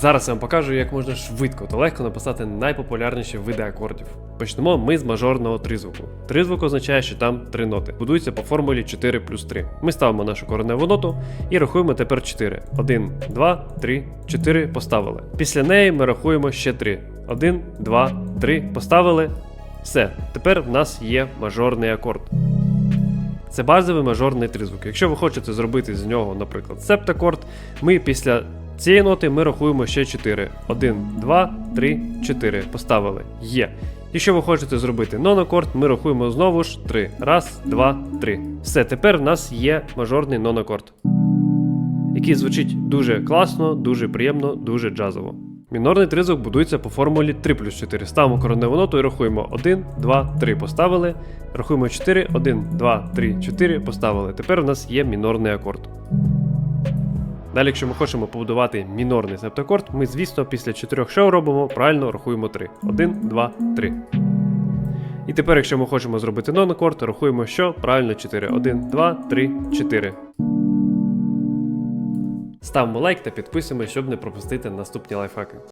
Зараз я вам покажу, як можна швидко та легко написати найпопулярніші види акордів. Почнемо ми з мажорного тризвуку. Тризвук означає, що там три ноти. Будується по формулі 4 плюс 3. Ми ставимо нашу кореневу ноту і рахуємо тепер 4. 1, 2, 3, 4 поставили. Після неї ми рахуємо ще 3. 1, 2, 3 поставили. Все, тепер в нас є мажорний акорд. Це базовий мажорний тризвук. Якщо ви хочете зробити з нього, наприклад, септакорд, ми після цієї ноти ми рахуємо ще 4. 1, 2, 3, 4. Поставили. Є. Якщо ви хочете зробити нонакорд, ми рахуємо знову ж 3. Раз, два, три. Все, тепер в нас є мажорний нонакорд, який звучить дуже класно, дуже приємно, дуже джазово. Мінорний тризвук будується по формулі 3 плюс 4. Ставимо кореневу ноту і рахуємо 1, 2, 3 поставили. Рахуємо 4, 1, 2, 3, 4 поставили. Тепер у нас є мінорний акорд. Далі, якщо ми хочемо побудувати мінорний септакорд, ми, звісно, після 4 шоу робимо, правильно рахуємо 3. 1, 2, 3. І тепер, якщо ми хочемо зробити нон-акорд, рахуємо що? Правильно 4. 1, 2, 3, 4. Ставимо лайк та підписуємося, щоб не пропустити наступні лайфхаки.